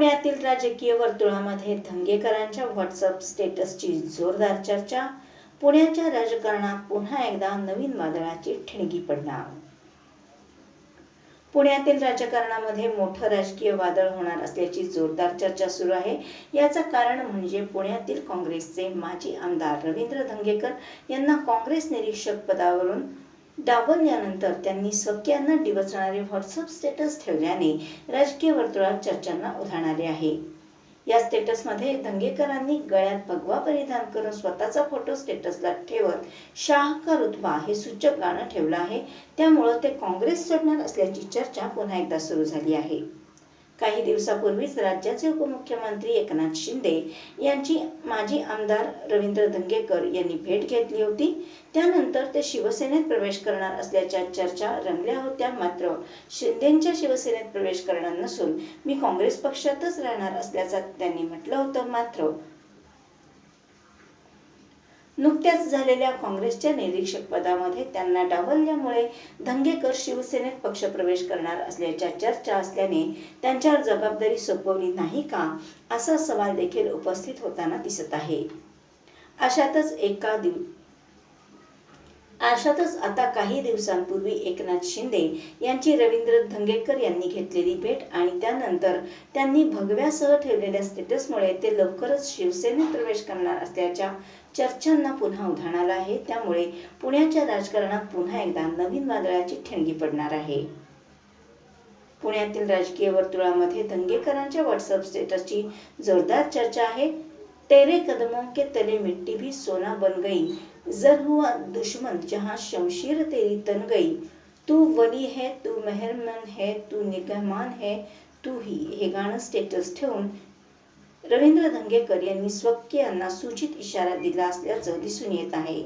पुण्यातील राजकीय वर्तुळामध्ये धंगेकरांच्या व्हॉट्सअप स्टेटसची जोरदार चर्चा पुण्याच्या राजकारणात पुन्हा एकदा नवीन वादळाची ठिणगी पडणार. पुण्यातील राजकारणामध्ये मोठं राजकीय वादळ होणार असल्याची जोरदार चर्चा सुरू आहे. याचं कारण म्हणजे पुण्यातील काँग्रेसचे माजी आमदार रवींद्र धंगेकर यांना काँग्रेस निरीक्षक पदावरून डावलल्यानंतर त्यांनी स्वकीयांना डिवचणारे व्हॉट्सअप स्टेटस ठेवल्याने राजकीय वर्तुळात चर्चांना उधाण आले आहे. या स्टेटसमध्ये दंगेकरांनी गळ्यात भगवा परिधान करून स्वतःचा फोटो स्टेटसला ठेवत शाह का रुतबा हे सूचक गाणं ठेवलं आहे. त्यामुळं ते काँग्रेस सोडणार असल्याची चर्चा पुन्हा एकदा सुरू झाली आहे. काही दिवसापूर्वीच राज्याचे उपमुख्यमंत्री एकनाथ शिंदे यांची माजी आमदार रवींद्र धंगेकर यांनी भेट घेतली होती. त्यानंतर ते शिवसेनेत प्रवेश करणार असल्याच्या चर्चा रंगल्या होत्या. मात्र शिंदेंच्या शिवसेनेत प्रवेश करणार नसून मी काँग्रेस पक्षातच राहणार असल्याचं त्यांनी म्हटलं होतं. मात्र नुकत्याच झालेल्या काँग्रेसच्या निरीक्षक पदामध्ये त्यांना डावलल्यामुळे धंगेकर शिवसेनेत पक्षप्रवेश करणार असल्याच्या चर्चा असल्याने त्यांच्यावर जबाबदारी सोपवली नाही का असा सवाल देखील उपस्थित होताना दिसत आहे. अशातच एका दिव अशातच आता काही दिवसांपूर्वी एकनाथ शिंदे यांची रवींद्र धंगेकर यांनी घेतलेली भेट आणि त्यानंतर त्यांनी भगव्यासह ठेवलेल्या स्टेटसमुळे ते लवकरच शिवसेनेत प्रवेश करणार असल्याच्या चर्चांना पुन्हा उधाण आलं आहे. त्यामुळे पुण्याच्या राजकारणात पुन्हा एकदा नवीन वादळाची ठिणगी पडणार आहे. पुण्यातील राजकीय वर्तुळामध्ये दंगेकरांच्या व्हॉट्सअप स्टेटसची जोरदार चर्चा आहे. तेरे कदमों के तले मिट्टी भी सोना बन गई। जर हुआ दुश्मन जहाँ शमशीर तेरी तन गई। तू वली है, तू मेहरमन है, तू निगहमान है, तू ही हे गाणं स्टेटस ठेवून रवींद्र धंगेकर यांनी स्वकीयांना सूचित इशारा दिला असल्याचं दिसून येत आहे.